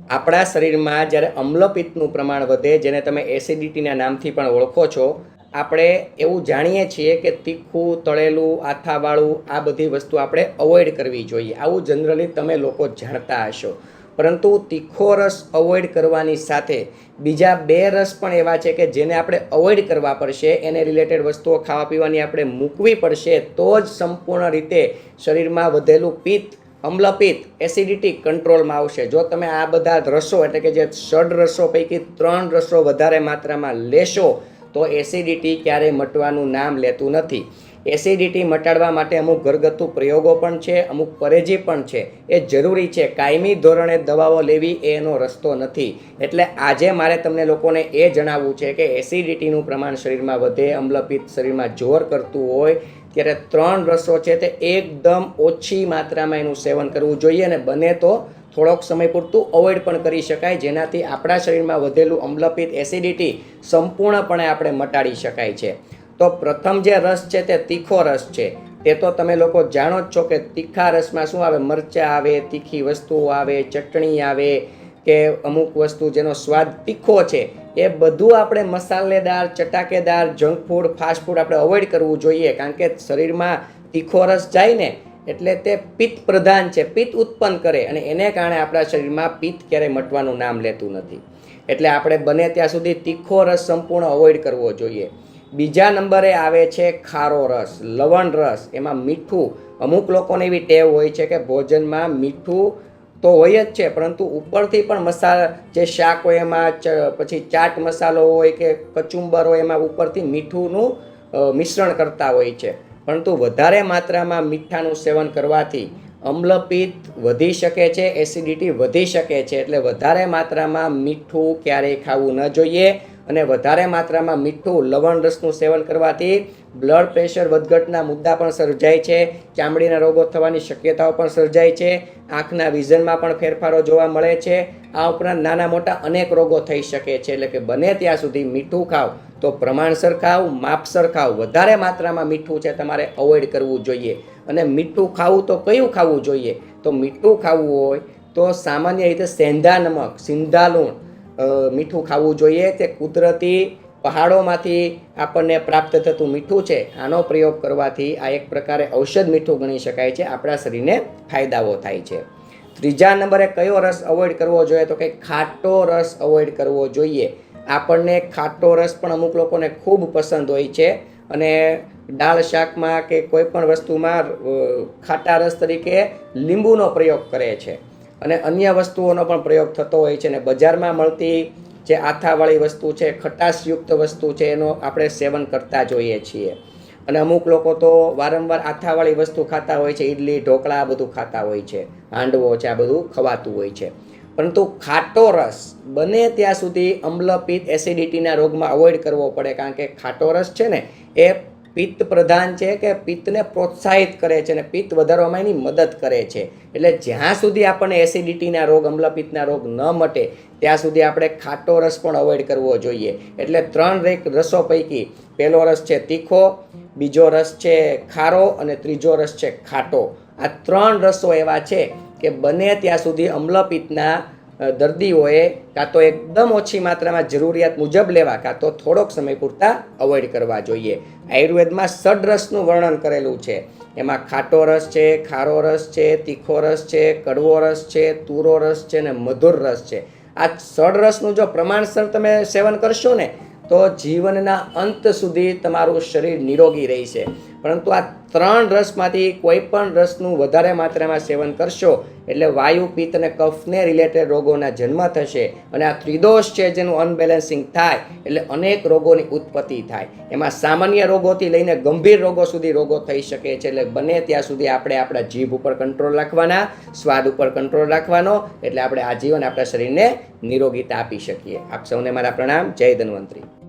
આપણા શરીરમાં જ્યારે અમ્લપિત્તનું પ્રમાણ વધે, જેને તમે એસિડિટીના નામથી પણ ઓળખો છો, આપણે એવું જાણીએ છીએ કે તીખું, તળેલું, આથાવાળું, આ બધી વસ્તુ આપણે અવોઇડ કરવી જોઈએ. આવું જનરલી તમે લોકો જાણતા હશો. પરંતુ તીખો રસ અવોઇડ કરવાની સાથે બીજા બે રસ પણ એવા છે કે જેને આપણે અવોઇડ કરવા પડશે, એને રિલેટેડ વસ્તુઓ ખાવા પીવાની આપણે મૂકવી પડશે, તો જ સંપૂર્ણ રીતે શરીરમાં વધેલું પિત્ત અમ્લપિત્ત એસિડિટી કંટ્રોલમાં આવશે. જો તમે આ બધા રસો, એટલે કે જે ષડ રસો પૈકી ત્રણ રસો વધારે માત્રામાં લેશો, તો એસિડિટી ક્યારેય મટવાનું નામ લેતું નથી. એસિડિટી મટાડવા માટે અમુક ઘરગથ્થુ પ્રયોગો પણ છે, અમુક પરેજી પણ છે. એ જરૂરી છે. કાયમી ધોરણે દવાઓ લેવી એ એનો રસ્તો નથી. એટલે આજે મારે તમને લોકોને એ જણાવવું છે કે એસિડિટીનું પ્રમાણ શરીરમાં વધે અમ્લપિત્ત શરીરમાં જોર કરતું હોય ત્યારે ત્રણ રસો છે તે એકદમ ઓછી માત્રામાં એનું સેવન કરવું જોઈએ અને બને તો થોડોક સમય પૂરતું અવોઇડ પણ કરી શકાય, જેનાથી આપણા શરીરમાં વધેલું અમ્લપિત એસિડિટી સંપૂર્ણપણે આપણે મટાડી શકાય છે. તો પ્રથમ જે રસ છે તે તીખો રસ છે. તે તો તમે લોકો જાણો જ છો કે તીખા રસમાં શું આવે? મરચાં આવે, તીખી વસ્તુઓ આવે, ચટણી આવે કે અમુક વસ્તુ જેનો સ્વાદ તીખો છે. એ બધું આપણે મસાલેદાર ચટાકેદાર જંક ફૂડ ફાસ્ટ ફૂડ આપણે અવોઇડ કરવું જોઈએ કારણ કે શરીરમાં તીખો રસ જાય ને એટલે તે પિત્ત પ્રધાન છે, પિત્ત ઉત્પન્ન કરે અને એને કારણે આપણા શરીરમાં પિત્ત ક્યારેય મટવાનું નામ લેતું નથી. એટલે આપણે બને ત્યાં સુધી તીખો રસ સંપૂર્ણ અવોઇડ કરવો જોઈએ. બીજા નંબરે આવે છે ખારો રસ, લવણ રસ. એમાં મીઠું, અમુક લોકોને એવી ટેવ હોય છે કે ભોજનમાં મીઠું તો હોય જ છે, પરંતુ ઉપરથી પણ મસાલા, જે શાક હોય એમાં પછી ચાટ મસાલો હોય કે કચુંબર હોય એમાં ઉપરથી મીઠુંનું મિશ્રણ કરતા હોય છે. પરંતુ વધારે માત્રામાં મીઠાનું સેવન કરવાથી અમ્લપિત્ત વધી શકે છે, એસિડિટી વધી શકે છે, એટલે વધારે માત્રામાં મીઠું ક્યારેય ખાવું ન જોઈએ. અને વધારે માત્રામાં મીઠું, લવણ રસનું સેવન કરવાથી બ્લડ પ્રેશર વધઘટના મુદ્દા પણ સર્જાય છે. ચામડીના રોગો થવાની શક્યતાઓ પણ સર્જાય છે. આંખના વિઝનમાં પણ ફેરફારો જોવા મળે છે. આ ઉપરાંત નાના મોટા અનેક રોગો થઈ શકે છે. એટલે કે બને ત્યાં સુધી મીઠું ખાવ તો પ્રમાણસર ખાવ, માપસર ખાવ. વધારે માત્રામાં મીઠું છે તમારે અવોઇડ કરવું જોઈએ. અને મીઠું ખાવું તો કયું ખાવું જોઈએ? તો મીઠું ખાવું હોય તો સામાન્ય રીતે સેંધા નમક, સિંધા લૂણ મીઠું ખાવું જોઈએ. તે કુદરતી પહાડોમાંથી આપણને પ્રાપ્ત થતું મીઠું છે, આનો પ્રયોગ કરવાથી આ એક પ્રકારે ઔષધ મીઠું ગણી શકાય છે. આપણા શરીરને ફાયદાઓ થાય છે. ત્રીજા નંબરે કયો રસ અવોઇડ કરવો જોઈએ? તો કે ખાટો રસ અવોઇડ કરવો જોઈએ. આપણને ખાટો રસ પણ અમુક લોકોને ખૂબ પસંદ હોય છે અને દાળ શાકમાં કે કોઈ પણ વસ્તુમાં ખાટા રસ તરીકે લીંબુનો પ્રયોગ કરે છે. અને અન્ય વસ્તુઓનો પણ પ્રયોગ થતો હોય છે અને બજારમાં મળતી જે આથાવાળી વસ્તુ છે, ખટાશયુક્ત વસ્તુ છે, એનો આપણે સેવન કરતા જોઈએ છીએ. અને અમુક લોકો તો વારંવાર આથાવાળી વસ્તુ ખાતા હોય છે ઇડલી ઢોકળા, આ બધું ખાતા હોય છે, હાંડવો છે, આ બધું ખવાતું હોય છે. પરંતુ ખાટો રસ બને ત્યાં સુધી અમ્લપિત્ત એસિડિટીના રોગમાં અવોઇડ કરવો પડે, કારણ કે ખાટો રસ છે ને એ પિત્ત પ્રધાન છે કે પિત્તને પ્રોત્સાહિત કરે છે અને પિત્ત વધારવામાં એની મદદ કરે છે. એટલે જ્યાં સુધી આપણને એસિડિટીના રોગ, અમ્લપિત્તના રોગ ન મટે, ત્યાં સુધી આપણે ખાટો રસ પણ અવોઇડ કરવો જોઈએ. એટલે ત્રણ રેક રસો પૈકી પહેલો રસ છે તીખો, બીજો રસ છે ખારો અને ત્રીજો રસ છે ખાટો. આ ત્રણ રસો એવા છે કે બને ત્યાં સુધી અમ્લપિત્તના દર્દીઓએ કાં તો એકદમ ઓછી માત્રામાં જરૂરિયાત મુજબ લેવા, કાં તો થોડોક સમય પૂરતા અવોઇડ કરવા જોઈએ. આયુર્વેદમાં સડરસનું વર્ણન કરેલું છે. એમાં ખાટો રસ છે, ખારો રસ છે, તીખો રસ છે, કડવો રસ છે, તુરો રસ છે અને મધુર રસ છે. આ સડરસનું જો પ્રમાણસર તમે સેવન કરશો ને, તો જીવનના અંત સુધી તમારું શરીર નિરોગી રહેશે. પરંતુ આ ત્રણ રસમાંથી કોઈ પણ રસનું વધારે માત્રામાં સેવન કરશો, એટલે વાયુ, પિત્ત અને કફને રિલેટેડ રોગોના જન્મ થશે. અને આ ત્રિદોષ છે જેનું અનબેલેન્સિંગ થાય, એટલે અનેક રોગોની ઉત્પત્તિ થાય. એમાં સામાન્ય રોગોથી લઈને ગંભીર રોગો સુધી રોગો થઈ શકે છે, એટલે બને ત્યાં સુધી આપણે આપણા જીભ ઉપર કંટ્રોલ રાખવાના, સ્વાદ ઉપર કંટ્રોલ રાખવાનો, એટલે આપણે આજીવન આપણા શરીરને નિરોગીતા આપી શકીએ. આપ સૌને મારા પ્રણામ. જય ધન્વંતરી.